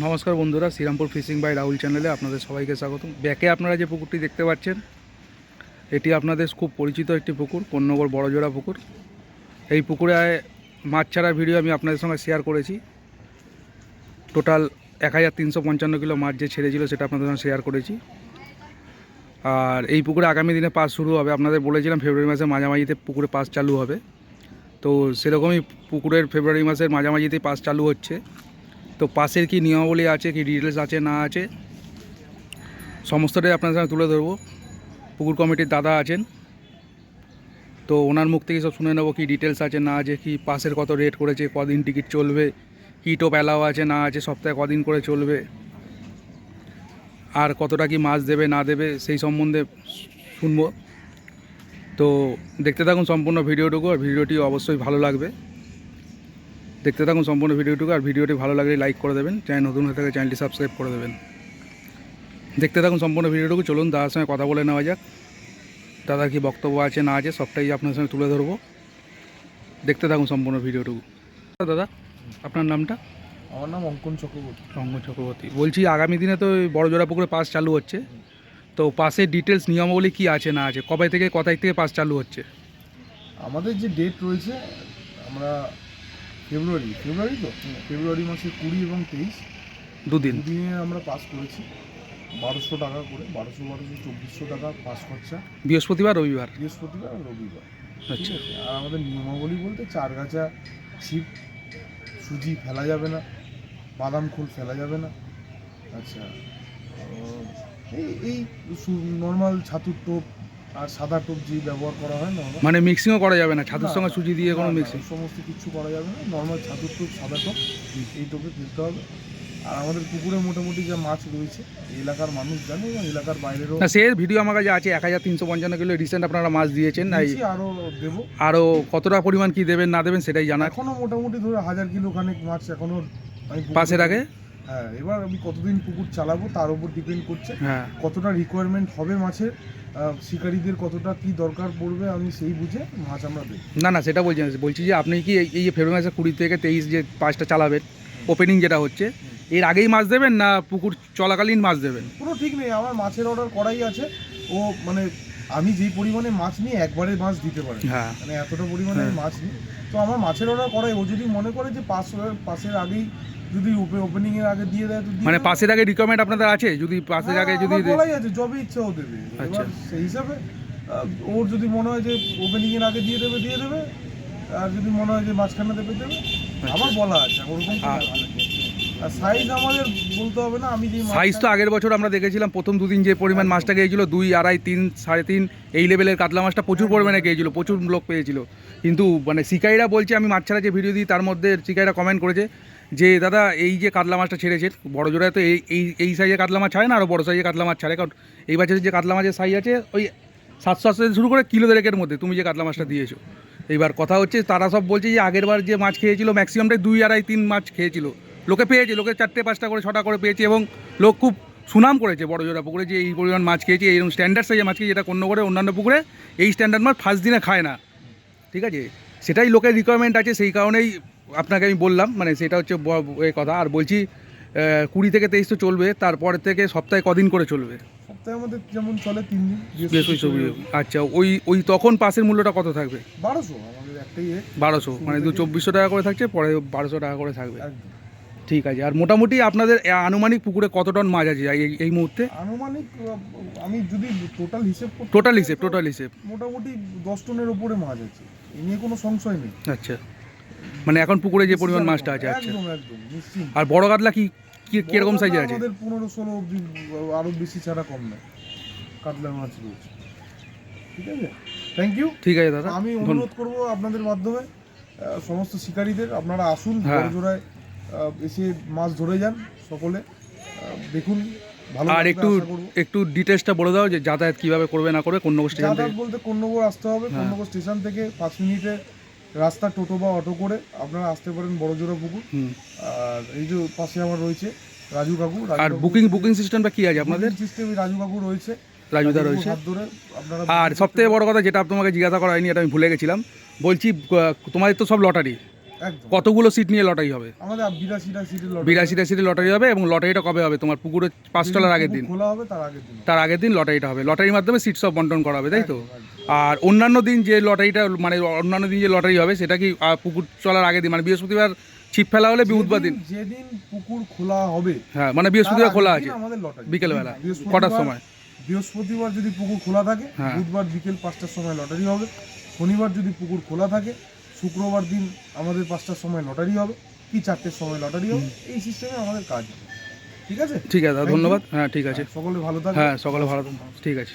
নমস্কার বন্ধুরা, Serampore fishing by Rahul চ্যানেলে আপনাদের সবাইকে স্বাগত ব্যাকে আপনারা যে পুকুরটি দেখতে পাচ্ছেন, এটি আপনাদের খুব পরিচিত একটি পুকুর পণ্যগর বড়জোড়া পুকুর। এই পুকুরে মাছ ছাড়ার ভিডিও আমি আপনাদের সঙ্গে শেয়ার করেছি। টোটাল এক হাজার তিনশো পঞ্চান্ন কিলো মাছ যে ছেড়েছিল সেটা আপনাদের সঙ্গে শেয়ার করেছি। আর এই পুকুরে আগামী দিনে পাস শুরু হবে। আপনাদের বলেছিলাম ফেব্রুয়ারি মাসের মাঝামাঝিতে পুকুরে পাস চালু হবে। তো সেরকমই পুকুরের ফেব্রুয়ারি মাসের মাঝামাঝিতেই পাস চালু হচ্ছে। তো পাশের কি নিয়মাবলী আছে, কি ডিটেলস আছে, না আছে? সমস্তটাই আপনার সঙ্গে তুলে ধরবো। পুকুর কমিটির দাদা আছেন। তো ওনার মুখ থেকে সব শুনে নেব কি ডিটেলস আছে, না আছে, কি পাশের কত রেট করেছে, কদিন টিকিট চলবে, কি টোপ অ্যালাও আছে, না আছে, সপ্তাহে কদিন করে চলবে, আর কতটা কি মাছ দেবে, না দেবে, সেই সম্বন্ধে শুনব। তো দেখতে থাকুন সম্পূর্ণ ভিডিওটুকু, আর ভিডিওটি অবশ্যই ভালো লাগবে। দেখতে থাকুন সম্পূর্ণ ভিডিওটুকু আর ভিডিওটি ভালো লাগলে লাইক করে দেবেন। চ্যানেল নতুন হয়ে থাকে চ্যানেলটি সাবস্ক্রাইব করে দেবেন। দেখতে থাকুন সম্পূর্ণ ভিডিওটুকু। চলুন দাদার সঙ্গে কথা বলে নেওয়া যাক। দাদার কি বক্তব্য আছে না আছে সবটাই আপনার সঙ্গে তুলে ধরবো। দেখতে থাকুন সম্পূর্ণ ভিডিওটুকু। দাদা আপনার নামটা? আমার নাম অঙ্কন চক্রবর্তী। অঙ্কন চক্রবর্তী। বলছি আগামী দিনে তো ওই বড়জোড়া পুকুরে পাস চালু হচ্ছে। তো পাসের ডিটেলস নিয়মাবলী কি আছে না আছে? কবে থেকে কত থেকে পাস চালু হচ্ছে? আমাদের যে ডেট রয়েছে আমরা ফেব্রুয়ারি ফেব্রুয়ারি তো? ফেব্রুয়ারি মাসে কুড়ি এবং তেইশ। দুদিন। দুদিনে আমরা পাস করেছি। বারোশো টাকা করে বারোশো বারোশো চব্বিশশো টাকা পাস খরচা। বৃহস্পতিবার রবিবার? বৃহস্পতিবার আর রবিবার। আচ্ছা। আর আমাদের নিয়মাবলী বলতে চার গাছা ছিপ সুজি ফেলা যাবে না বাদাম খোল ফেলা যাবে না। আচ্ছা এই এই নর্মাল ছাতুর টোপ আর সাদা টোপ যে ব্যবহার করা হয় নর্মাল মানে মিক্সিংও করা যাবে না ছাতুর সঙ্গে না, সুজি দিয়ে কোনো না, না, মিক্সিং সমস্ত কিছু করা যাবে না নর্মাল ছাতুর টোপ সাদা টোপ এই টোপে ফেলতে হবে। আর আমাদের পুকুরে মোটামুটি যা মাছ রয়েছে এলাকার মানুষ জানে এবং এলাকার বাইরেরও না সে ভিডিও আমার কাছে আছে এক হাজার তিনশো পঞ্চান্ন কিলো রিসেন্ট আপনারা মাছ দিয়েছেন এই দিয়েছি, আরও দেবো। আরও কতটা পরিমাণ কি দেবেন না দেবেন সেটাই জানা এখনও মোটামুটি ধরে হাজার কিলো খানেক মাছ এখনও আমি পুকুরে- পাশের আগে? হ্যাঁ এবার আমি কতদিন পুকুর চালাবো তার উপর ডিপেন্ড করছে। হ্যাঁ। কতটা রিকোয়ারমেন্ট হবে মাছের শিকারীদের কতটা কি দরকার পড়বে আমি সেই বুঝে মাছ আমরা দেবো না না সেটা বলছি বলছি যে আপনি কি এই- যে ফেব্রুয়ারি মাসে কুড়ি থেকে তেইশ যে পাঁচটা চালাবেন ওপেনিং যেটা হচ্ছে এর আগেই মাছ দেবেন না পুকুর চলাকালীন মাছ দেবেন? কোনো ঠিক নেই আমার মাছের অর্ডার করাই আছে। ও মানে আমি যেই পরিমাণে মাছ নিই একবারে মাছ দিতে পারে হ্যাঁ। মানে এতটা পরিমাণে আমি মাছ নিই। তো আমার মাছের অর্ডার করাই ও যদি মনে করে যে পাস পাশের আগেই যদি ওপেনিং এর আগে দিয়ে দেয় তো মানে পাশের আগে রিকমেন্ড আপনাদের আছে? যদি পাশের আগে হ্যাঁ, যদি আমার বলাই আছে যবে ইচ্ছা ও দেবে। আচ্ছা। এবার সেই হিসাবে ওর যদি মনে হয় যে ওপেনিং এর আগে দিয়ে দেবে দিয়ে দেবে। আর যদি মনে হয় যে মাঝখানে দেবে দেবে। আমার বলা আছে ওরকম আর- সাইজ আমাদের বলতে হবে না আমি যে সাইজ তো আগের বছর আমরা দেখেছিলাম প্রথম দুদিন যে পরিমাণ মাছটা গিয়েছিল দুই আড়াই তিন সাড়ে তিন এই লেভেলের কাতলা মাছটা প্রচুর পরিমাণে গিয়েছিল প্রচুর লোক পেয়েছিল। কিন্তু মানে শিকাইরা বলছে আমি মাছ ছাড়া যে ভিডিও দিই তার মধ্যে শিকাইরা কমেন্ট করেছে যে দাদা, এই যে কাতলা মাছটা ছেড়েছে বড় জোড়ায় তো এই এই এই সাইজের কাতলা মাছ ছাড়ে না আরও বড় সাইজে কাতলা মাছ ছাড়ে? কারণ এই বছরের যে কাতলা মাছের সাইজ আছে, ওই সাতশো আটশো শুরু করে কিলো দেড়েকের মধ্যে তুমি যে কাতলা মাছটা দিয়েছ। এইবার কথা হচ্ছে, তারা সব বলছে যে আগের বার যে মাছ খেয়েছিল ম্যাক্সিমামটাই দুই আড়াই তিন মাছ খেয়েছিল। লোকে পেয়েছে, লোকে চারটে পাঁচটা করে, ছটা করে পেয়েছে এবং লোক খুব সুনাম করেছে বড় জোড়া পুকুরে যে এই পরিমাণ মাছ খেয়েছে এইরকম স্ট্যান্ডার্ড সাইজের মাছ খেয়েছে, যেটা অন্য করে অন্যান্য পুকুরে এই স্ট্যান্ডার্ড মাছ ফার্স্ট দিনে খায় না। ঠিক আছে? সেটাই লোকের রিকোয়ারমেন্ট আছে, সেই কারণেই আপনাকে আমি বললাম মানে সেটা হচ্ছে কথা। আর বলছি কুড়ি থেকে তেইশ তো চলবে তারপর থেকে সপ্তাহে কদিন করে চলবে? সপ্তাহে আমাদের যেমন চলে তিন দিন। আচ্ছা ওই ওই তখন পাসের মূল্যটা কত থাকবে? বারোশো আমাদের একটাই বারোশো মানে দু চব্বিশশো টাকা করে থাকছে পরে বারোশো টাকা করে থাকবে। ঠিক আছে আর মোটামুটি আপনাদের আনুমানিক পুকুরে কত টন মাছ আছে এই- মুহূর্তে? আনুমানিক আমি যদি টোটাল হিসেব টোটাল হিসেব টোটাল হিসেব। মোটামুটি দশ টনের উপরে মাছ আছে। এ নিয়ে কোনো সংশয় নেই। আচ্ছা। মানে এখন পুকুরে যে পরিমাণ মাছটা আছে আচ্ছা। একদম একদম নিশ্চিন্ত। আর বড় কাতলা কি কি- কীরকম সাইজে আছে? আমাদের পনেরো ষোলো অব্দি আরও বেশি ছাড়া কম নয় কাতলা মাছ রয়েছে। ঠিক আছে? থ্যাংক ইউ ঠিক আছে দাদা। আমি অনুরোধ করব আপনাদের মাধ্যমে আহ, সমস্ত শিকারীদের আপনারা আসুন হ্যাঁ। জোড়ায় এসে মাছ ধরে যান সকলে। আহ, দেখুন ভালো আর লাগবে একটু আশা করব। একটু ডিটেলসটা বলে দাও যে যাতায়াত কীভাবে করবে না করবে কোন স্টেশন থেকে যাতায়াত বলতে কন্যগর আসতে হবে হ্যাঁ। কন্যগর স্টেশন থেকে পাঁচ মিনিটে রাস্তা টোটো বা অটো করে আপনারা আসতে পারেন বড়জোড়া পুকুর। আর এই যে পাশে আমার রয়েছে রাজু কাকু। আর বুকিং বুকিং সিস্টেমটা কি আছে আপনাদের? সিস্টেমে রাজু কাকু রয়েছে। রাজুদা রয়েছে। আর বুকিং সব থেকে বড় কথা যেটা তোমাকে জিজ্ঞাসা করা হয়নি এটা আমি ভুলে গেছিলাম। বলছি তোমাদের তো সব লটারি। কতগুলো সিট নিয়ে লটারি হবে? আমাদের বিরাশিটা সিটের লটারি। বিরাশিটা সিটে লটারি হবে এবং লটারিটা কবে হবে? তোমার পুকুরের পাঁচ তলার আগের দিন। খোলা হবে তার আগের দিন। তার আগের দিন লটারিটা হবে। লটারির মাধ্যমে সিট সব বন্টন করা হবে তাই তো। আর অন্যান্য দিন যে লটারিটা মানে অন্যান্য দিন যে লটারি হবে সেটা কি পুকুর চলার আগে দিন মানে বৃহস্পতিবার ছিপ ফেলা হলে বুধবার দিন? যেদিন- পুকুর খোলা হবে হ্যাঁ মানে বৃহস্পতিবার খোলা আছে বিকেলবেলা কটার সময়? বৃহস্পতিবার যদি পুকুর খোলা থাকে হ্যাঁ। বুধবার বিকেল পাঁচটার সময় লটারি হবে। শনিবার যদি পুকুর খোলা থাকে শুক্রবার দিন আমাদের পাঁচটার সময় লটারি হবে কি চারটের সময় লটারি হবে এই সিস্টেমে আমাদের কাজ হবে। ঠিক আছে? ঠিক আছে ধন্যবাদ। হ্যাঁ ঠিক আছে। সকলে ভালো থাকবে হ্যাঁ সকলে ভালো থাকবেন। ঠিক আছে।